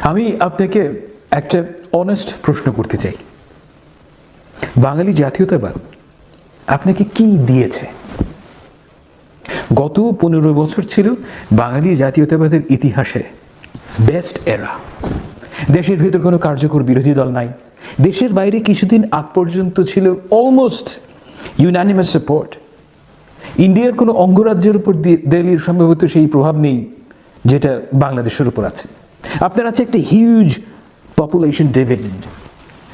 আমি আপনাকে একটা অনেস্ট প্রশ্ন করতে চাই। বাঙালি জাতীয়তাবাদ আপনাকে কি দিয়েছে? গত পনেরো বছর ছিল বাঙালি জাতীয়তাবাদের ইতিহাসে বেস্ট এরা দেশের ভেতর কোনো কার্যকর বিরোধী দল নাই। দেশের বাইরে কিছুদিন আগ পর্যন্ত ছিল অলমোস্ট ইউনানিমাস সাপোর্ট ইন্ডিয়ার কোনো অঙ্গরাজ্যের উপর দিল্লির সম্ভবত সেই প্রভাব নেই যেটা বাংলাদেশের উপর আছে। আপনার আছে একটা হিউজ পপুলেশন ডিভিডেন্ড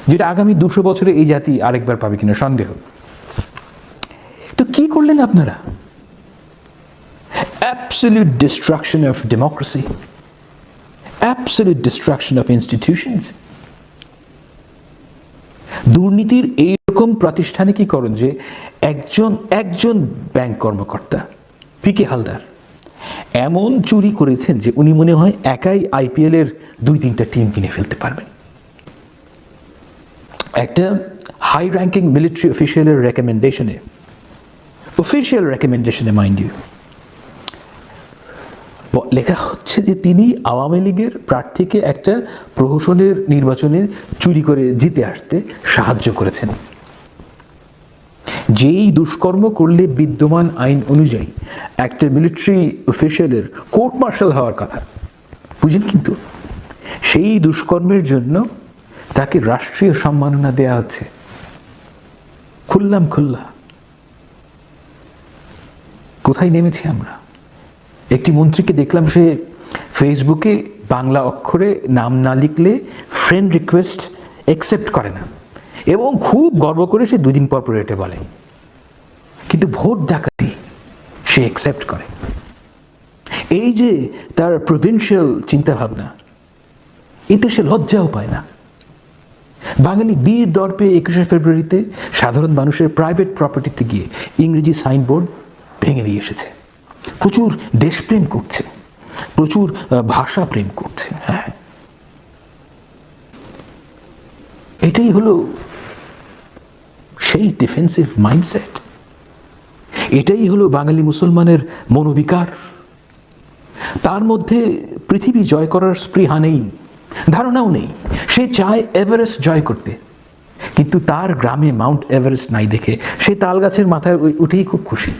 যেটা আগামী দুশো বছরে এই জাতি আরেকবার পাবে কিনা সন্দেহ তো কি করলেন আপনারা absolute destruction of democracy, absolute destruction of institutions. দুর্নীতির এইরকম প্রাতিষ্ঠানিকীকরণ যে একজন একজন ব্যাংক কর্মকর্তা পি কে হালদার এমন চুরি করেছেন যে উনি মনে হয় একাই আইপিএল এর দুই তিনটা টিম কিনে ফেলতে পারবেন। একটা হাই র্যাঙ্কিং মিলিটারি অফিসিয়ালের রেকমেন্ডেশনে অফিসিয়াল রেকমেন্ডেশনে মাইন্ড ইউ লেখা হচ্ছে যে তিনি আওয়ামী লীগের প্রার্থীকে একটা প্রহসনের নির্বাচনে চুরি করে জিতে আসতে সাহায্য করেছেন। যেই দুষ্কর্ম করলে বিদ্যমান আইন অনুযায়ী একটা মিলিটারি অফিসিয়ালের কোর্ট মার্শাল হওয়ার কথা। বুঝেন কিন্তু? সেই দুষ্কর্মের জন্য তাকে রাষ্ট্রীয় সম্মাননা দেয়া হচ্ছে। খুললাম খুল্লা। কোথায় নেমেছি আমরা? একটি মন্ত্রীকে দেখলাম সে ফেসবুকে বাংলা অক্ষরে নাম না লিখলে ফ্রেন্ড রিকোয়েস্ট অ্যাকসেপ্ট করে না। এবং খুব গর্ব করে সে দুদিন পর পর এটা বলে। কিন্তু ভোট ডাকাতি সে অ্যাকসেপ্ট করে। এই যে তার প্রভিন্সিয়াল চিন্তাভাবনা, এতে সে লজ্জাও পায় না। বাঙালি বীর দর্পে একুশে ফেব্রুয়ারিতে সাধারণ মানুষের প্রাইভেট প্রপার্টিতে গিয়ে ইংরেজি সাইনবোর্ড ভেঙে দিয়ে এসেছে। প্রচুর দেশপ্রেম করছে, প্রচুর ভাষা প্রেম করছে হ্যাঁ। এটাই হলো সেই ডিফেন্সিভ মাইন্ডসেট এটাই হলো বাঙালি মুসলমানের মনোবিকার। তার মধ্যে পৃথিবী জয় করার স্পৃহা নেই, ধারণাও নেই। সে চায় এভারেস্ট জয় করতে। কিন্তু তার গ্রামে মাউন্ট এভারেস্ট নাই দেখে সে তাল গাছের মাথায় উঠেই খুব খুশি।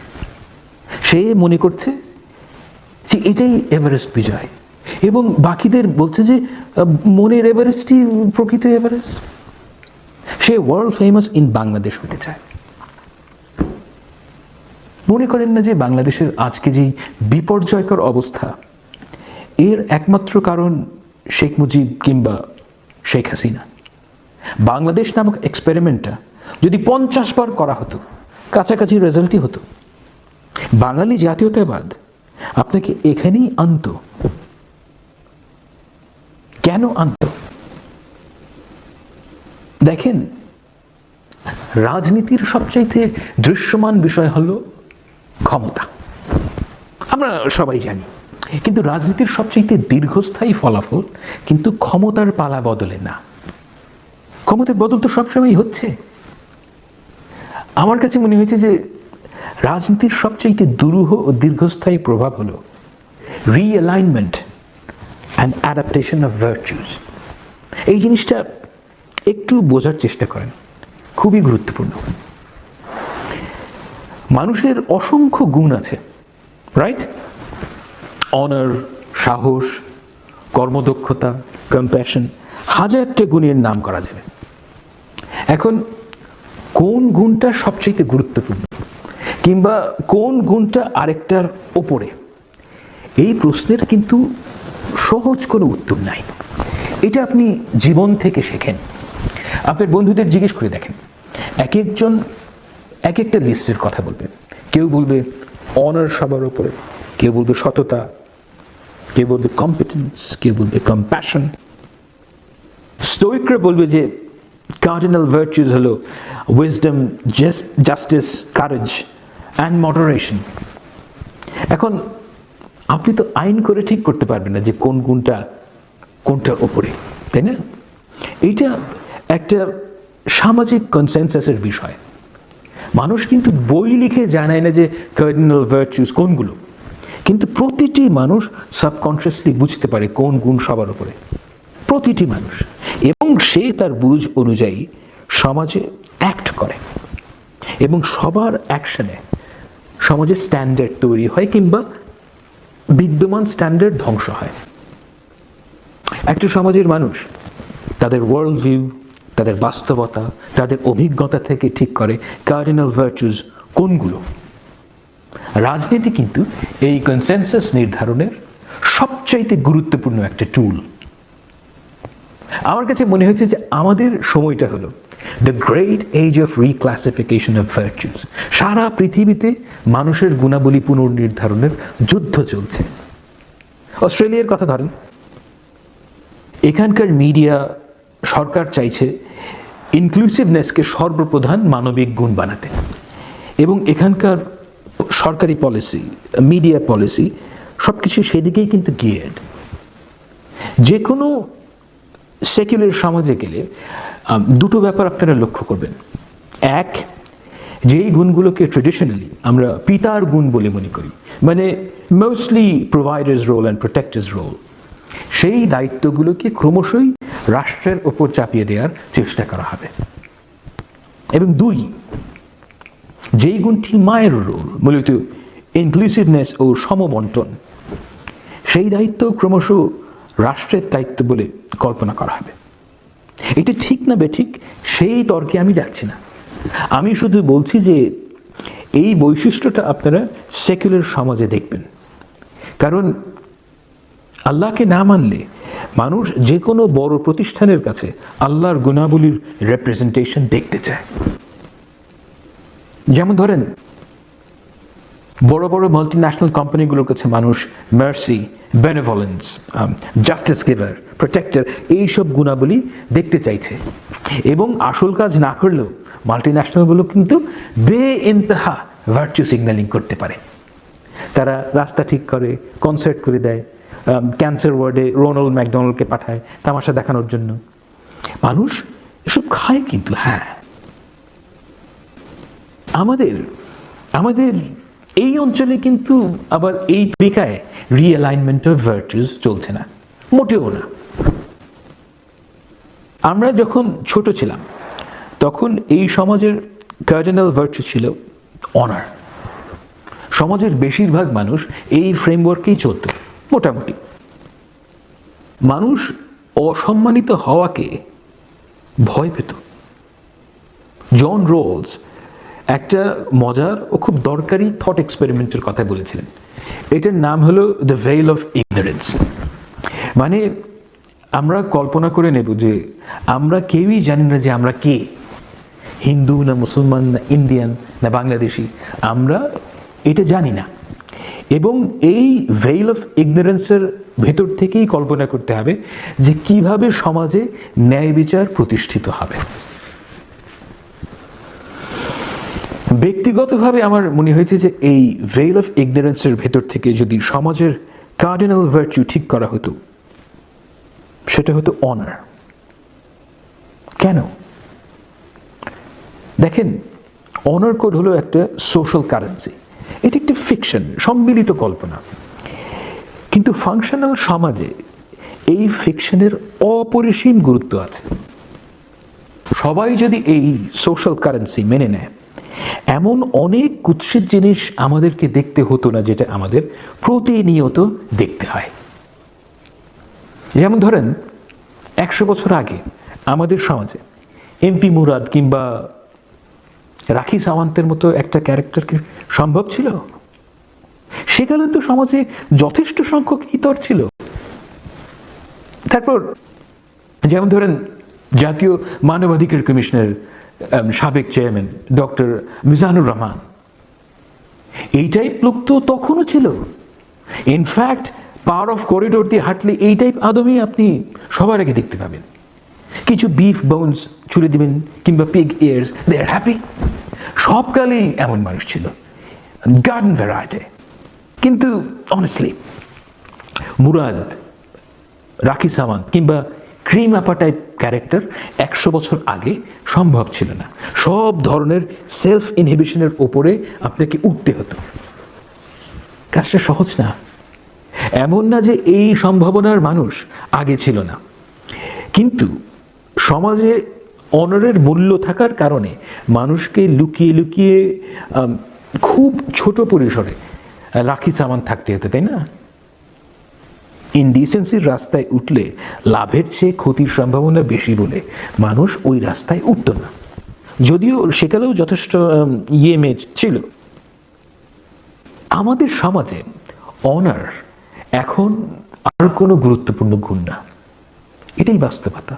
সে মনে করছে যে এটাই এভারেস্ট বিজয়। এবং বাকিদের বলছে যে মনের এভারেস্টই প্রকৃত এভারেস্ট। সে ওয়ার্ল্ড ফেমাস ইন বাংলাদেশ হতে চায়। মনে করেন না যে বাংলাদেশের আজকে যেই বিপর্যয়কর অবস্থা, এর একমাত্র কারণ শেখ মুজিব কিংবা শেখ হাসিনা। বাংলাদেশ নামক এক্সপেরিমেন্টটা যদি পঞ্চাশ বার করা হতো, কাছাকাছি রেজাল্টই হতো। বাঙালি জাতীয়তাবাদ আপনাকে এখানেই আনত। কেন আনত? দেখেন, রাজনীতির সবচাইতে দৃশ্যমান বিষয় হলো ক্ষমতা। আমরা সবাই জানি, কিন্তু রাজনীতির সবচাইতে দীর্ঘস্থায়ী ফলাফল কিন্তু ক্ষমতার পালা বদলে না। ক্ষমতার বদল তো সবসময়ই হচ্ছে। আমার কাছে মনে হয়েছে যে রাজনীতির সবচাইতে দুরূহ ও দীর্ঘস্থায়ী প্রভাব হলো realignment and adaptation of virtues এই জিনিসটা একটু বোঝার চেষ্টা করেন, খুবই গুরুত্বপূর্ণ। মানুষের অসংখ্য গুণ আছে রাইট অনার সাহস, কর্মদক্ষতা কম্প্যাশন হাজারটা গুণের নাম করা যাবে। এখন, কোন গুণটা সবচেয়ে গুরুত্বপূর্ণ? কিংবা কোন গুণটা আরেকটার ওপরে? এই প্রশ্নের কিন্তু সহজ কোনো উত্তর নাই। এটা আপনি জীবন থেকে শেখেন। আপনার বন্ধুদের জিজ্ঞেস করে দেখেন। এক একজন এক একটা লিস্টের কথা বলবে। কেউ বলবে অনার সবার ওপরে কেউ বলবে সততা, কেউ বলবে কম্পিটেন্স কেউ বলবে কম্প্যাশন স্টোইকরা বলবে যে কার্ডিনাল ভার্চুজ হলো wisdom justice courage and moderation এখন আপনি তো আইন করে ঠিক করতে পারবেন না যে কোন গুণটা, কোনটার ওপরে তাই না? এইটা একটা সামাজিক কনসেনসাসের বিষয়। মানুষ কিন্তু বই লিখে জানায় না যে কার্ডিনাল ভার্চুস কোনগুলো। কিন্তু প্রতিটি মানুষ সাবকনশিয়াসলি বুঝতে পারে কোন গুণ সবার উপরে। প্রতিটি মানুষ। এবং সে তার বুঝ অনুযায়ী সমাজে অ্যাক্ট করে। এবং সবার অ্যাকশনে সমাজে স্ট্যান্ডার্ড তৈরি হয় কিংবা বিদ্যমান স্ট্যান্ডার্ড ধ্বংস হয়। একটা সমাজের মানুষ, তাদের ওয়ার্ল্ড ভিউ তাদের বাস্তবতা, তাদের অভিজ্ঞতা থেকে ঠিক করে কার্ডিনাল ভার্চুজ কোনগুলো? রাজনীতি কিন্তু এই কনসেনসাস নির্ধারণের সবচাইতে গুরুত্বপূর্ণ একটা টুল আমার কাছে মনে হয়েছে যে আমাদের সময়টা হলো the great age of reclassification of virtues সারা পৃথিবীতে মানুষের গুণাবলী পুনর্নির্ধারণের যুদ্ধ চলছে। অস্ট্রেলিয়ার কথা ধরেন। এখানকার মিডিয়া সরকার চাইছে ইনক্লুসিভনেসকে সর্বপ্রধান মানবিক গুণ বানাতে। এবং এখানকার সরকারি পলিসি মিডিয়া পলিসি সব কিছু সেদিকেই কিন্তু গিয়ার্ড যে কোনো সেকুলার সমাজে গেলে দুটো ব্যাপার আপনারা লক্ষ্য করবেন। এক, যেই গুণগুলোকে ট্রেডিশনালি আমরা পিতার গুণ বলে মনে করি মানে mostly providers role and protectors role সেই দায়িত্বগুলোকে ক্রমশই রাষ্ট্রের ওপর চাপিয়ে দেওয়ার চেষ্টা করা হবে। এবং দুই, যেই গুণটি মায়ের রোল মূলত ইনক্লুসিভনেস ও সমবন্টন, সেই দায়িত্ব ক্রমশ রাষ্ট্রের দায়িত্ব বলে কল্পনা করা হবে। এটা ঠিক না বেঠিক, সেই তর্কে আমি যাচ্ছি না। আমি শুধু বলছি যে এই বৈশিষ্ট্যটা আপনারা সেকুলার সমাজে দেখবেন। কারণ আল্লাহকে না মানলে মানুষ যে কোনো বড় প্রতিষ্ঠানের কাছে আল্লাহর গুণাবলীর রেপ্রেজেন্টেশন দেখতে চায়। যেমন ধরেন, বড় বড় মাল্টি ন্যাশনাল কোম্পানিগুলোর কাছে মানুষ mercy benevolence justice giver protector এইসব গুণাবলী দেখতে চাইছে। এবং আসল কাজ না করলেও মাল্টি ন্যাশনালগুলো কিন্তু বে ইন্তহা ভার্চু সিগন্যালিং করতে পারে। তারা রাস্তা ঠিক করে কনসার্ট করে দেয় ক্যান্সার ওয়ার্ডে রোনাল্ড ম্যাকডোনাল্ডকে পাঠায় তামাশা দেখানোর জন্য। মানুষ এসব খায় কিন্তু হ্যাঁ। আমাদের আমাদের এই অঞ্চলে কিন্তু আবার এই তরিকায় রিঅ্যালাইনমেন্ট অফ ভার্চুস চলছে না, মোটেও না। আমরা যখন ছোট ছিলাম, তখন এই সমাজের কার্ডিনাল ভার্চু ছিল অনার সমাজের বেশিরভাগ মানুষ এই ফ্রেমওয়ার্কেই চলত। মোটামুটি। মানুষ অসম্মানিত হওয়াকে ভয় পেত। জন রোলস একটা মজার ও খুব দরকারি থট এক্সপেরিমেন্টের কথা বলেছিলেন। এটার নাম হলো দ্য ভেইল অফ ইগনোরেন্স মানে আমরা কল্পনা করে নেব যে আমরা কেউই জানি না যে আমরা কে। হিন্দু না মুসলমান, না ইন্ডিয়ান, না বাংলাদেশি। আমরা এটা জানি না। এবং এই ভেইল অফ ইগনোরেন্সের ভেতর থেকেই কল্পনা করতে হবে যে কীভাবে সমাজে ন্যায় বিচার প্রতিষ্ঠিত হবে। ব্যক্তিগতভাবে আমার মনে হয়েছে যে এই ভেইল অফ ইগনোরেন্সের ভেতর থেকে যদি সমাজের কার্ডিনাল ভার্চু ঠিক করা হতো, সেটা হতো অনার কেন? দেখেন অনার কোড হলো একটা সোশ্যাল কারেন্সি এটা ফিকশন সম্মিলিত কল্পনা। কিন্তু ফাংশনাল সমাজে এই ফিকশনের অপরিসীম গুরুত্ব আছে। সবাই যদি এই সোশ্যাল কারেন্সি মেনে নেয়, এমন অনেক কুৎসিত জিনিস আমাদেরকে দেখতে হতো না যেটা আমাদের প্রতিনিয়ত দেখতে হয়। যেমন ধরেন, একশো বছর আগে আমাদের সমাজে এমপি মুরাদ কিংবা রাখি সাওয়ান্তের মতো একটা ক্যারেক্টার কি সম্ভব ছিল? সেকালে তো সমাজে যথেষ্ট সংখ্যক ইতর ছিল। তারপর, যেমন ধরেন জাতীয় মানবাধিকার কমিশনের সাবেক চেয়ারম্যান ডক্টর মিজানুর রহমান। এই টাইপ লোক তো তখনও ছিল। ইনফ্যাক্ট পাওয়ার অফ করিডোর দিয়ে হাঁটলে এই টাইপ আদমই আপনি সবার আগে দেখতে পাবেন। কিছু বিফ বোনস ছুড়ে দিবেন কিংবা pig ears they are happy সবকালেই এমন মানুষ ছিল। গার্ডেন ভ্যারাইটি কিন্তু অনেস্টলি মুরাদ রাখি সাওয়ান্ত কিংবা ক্রিম আপা টাইপ ক্যারেক্টার একশো বছর আগে সম্ভব ছিল না। সব ধরনের সেলফ ইনহিবিশনের ওপরে আপনাকে উঠতে হতো। কাজটা সহজ না। এমন না যে এই সম্ভাবনার মানুষ আগে ছিল না। কিন্তু সমাজে অনরের মূল্য থাকার কারণে মানুষকে লুকিয়ে লুকিয়ে খুব ছোট পরিসরে রাখি সামান থাকতে হতো তাই না? ইনডিসেন্সির রাস্তায় উঠলে লাভের চেয়ে ক্ষতির সম্ভাবনা বেশি বলে মানুষ ওই রাস্তায় উঠত না। যদিও সেকালেও যথেষ্ট উম, ইয়ে ছিল। আমাদের সমাজে অনার এখন আর কোনো গুরুত্বপূর্ণ গুণ না। এটাই বাস্তবতা।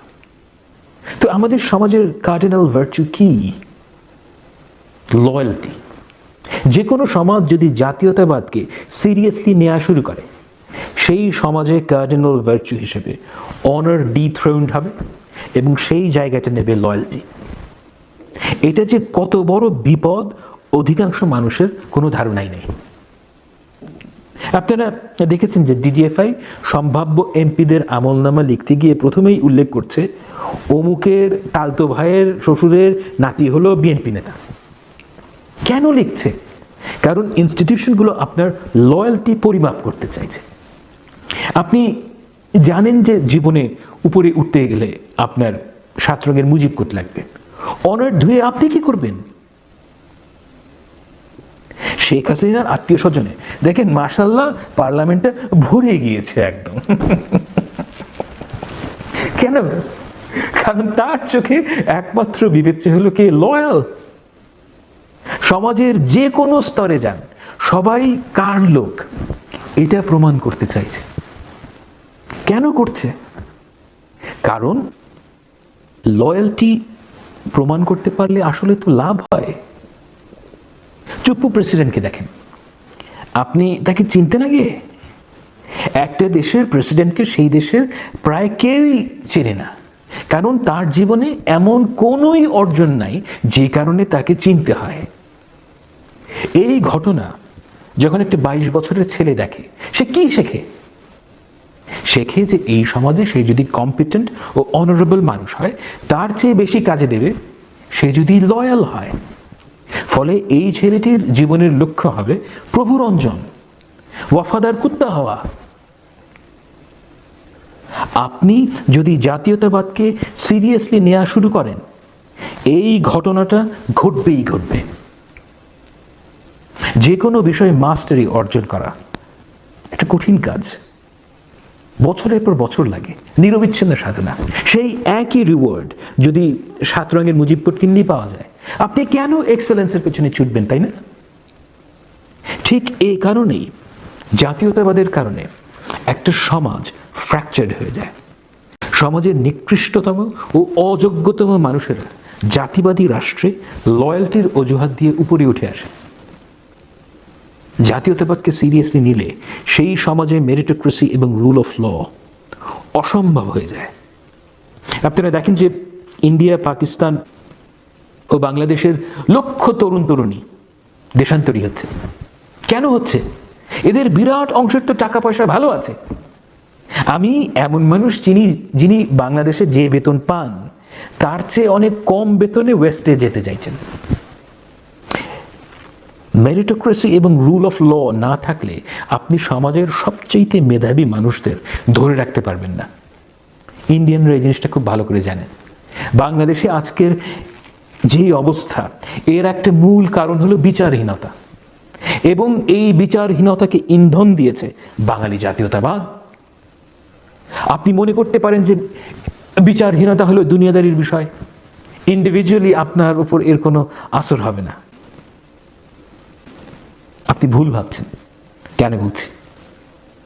তো আমাদের সমাজের কার্ডিনাল ভার্চু কি? লয়্যালটি যে কোনো সমাজ যদি জাতীয়তাবাদকে সিরিয়াসলি নেওয়া শুরু করে, সেই সমাজে কার্ডিনাল ভার্চু হিসেবে অনার ডিথ্রোন্ড হবে এবং সেই জায়গাটা নেবে লয়্যালটি এটা যে কত বড় বিপদ, অধিকাংশ মানুষের কোনো ধারণাই নেই। আপনারা দেখেছেন যে ডিজিএফআই সম্ভাব্য এমপিদের আমলনামা লিখতে গিয়ে প্রথমেই উল্লেখ করছে, অমুকের তালতো ভাইয়ের শ্বশুরের নাতি হলো বিএনপি নেতা। কেন লিখছে? কারণ ইনস্টিটিউশনগুলো আপনার লয়্যালটি পরিমাপ করতে চাইছে। আপনি জানেন যে জীবনে উপরে উঠতে গেলে আপনার সাত রঙের মুজিব কোট লাগবে। অনার ধুয়ে আপনি কি করবেন? শেখ হাসিনার আত্মীয় স্বজনে। দেখেন মার্শাল্লাহ পার্লামেন্টটা ভরে গিয়েছে একদম। কেন? কারণ তার চোখে একমাত্র বিবেচ্য হলো কে? লয়াল সমাজের যে কোনো স্তরে যান, সবাই কার লোক? এটা প্রমাণ করতে চাইছে। কেন করছে? কারণ লয়্যালটি প্রমাণ করতে পারলে আসলে তো লাভ হয়। চুপ্পু প্রেসিডেন্টকে দেখেন। আপনি তাকে চিনতেন আগে? একটা দেশের প্রেসিডেন্টকে সেই দেশের প্রায় কেউই চেনে না। কারণ তার জীবনে এমন কোনোই অর্জন নাই যে কারণে তাকে চিনতে হয়। এই ঘটনা যখন একটা বাইশ বছরের ছেলে দেখে, সে কি শেখে? শেখে যে এই সমাজে সে যদি কম্পিটেন্ট ও অনারেবল মানুষ হয়, তার চেয়ে বেশি কাজে দেবে, সে যদি লয়াল হয়। ফলে এই ছেলেটির জীবনের লক্ষ্য হবে প্রভুর অঞ্জন, ওয়াফাদার কুত্তা হওয়া। আপনি যদি জাতীয়তাবাদকে সিরিয়াসলি নেওয়া শুরু করেন, এই ঘটনাটা ঘটবেই ঘটবে। যে কোনো বিষয়ে মাস্টারি অর্জন করা। একটা কঠিন কাজ। বছরের পর বছর লাগে, নিরবিচ্ছিন্ন সাধনা। সেই একই রিওয়ার্ড যদি সাত রঙের মুজিবপুর কিনলেই পাওয়া যায়। আপনি কেন এক্সেলেন্সের পেছনে ছুটবেন, তাই না? ঠিক এই কারণেই, জাতীয়তাবাদের কারণে একটা সমাজ ফ্র্যাকচার্ড হয়ে যায়। সমাজের নিকৃষ্টতম ও অযোগ্যতম মানুষেরা জাতিবাদী রাষ্ট্রে লয়্যালটির অজুহাত দিয়ে উপরে উঠে আসে। জাতীয়তাবাদকে সিরিয়াসলি নিলে সেই সমাজে মেরিটোক্রেসি এবং রুল অফ ল অসম্ভব হয়ে যায়। আপনারা দেখেন যে ইন্ডিয়া, পাকিস্তান ও বাংলাদেশের লক্ষ তরুণ তরুণী দেশান্তরী হচ্ছে। কেন হচ্ছে? এদের বিরাট অংশের তো টাকা পয়সা ভালো আছে। আমি এমন মানুষ যিনি যিনি বাংলাদেশে যে বেতন পান, তার চেয়ে অনেক কম বেতনে ওয়েস্টে যেতে চাইছেন। মেরিটোক্রেসি এবং রুল অফ ল না থাকলে আপনি সমাজের সবচেয়ে মেধাবী মানুষদের ধরে রাখতে পারবেন না। ইন্ডিয়ানরা এই জিনিসটা খুব ভালো করে জানেন। বাংলাদেশে আজকের যে অবস্থা, এর একটা মূল কারণ হলো বিচারহীনতা। এবং এই বিচারহীনতাকে ইন্ধন দিয়েছে বাঙালি জাতীয়তাবাদ। আপনি মনে করতে পারেন যে বিচারহীনতা হলো দুনিয়াদারির বিষয়। ইন্ডিভিজুয়ালি আপনার উপর এর কোনো আসর হবে না। আপনি ভুল ভাবছেন। কেন বলছি?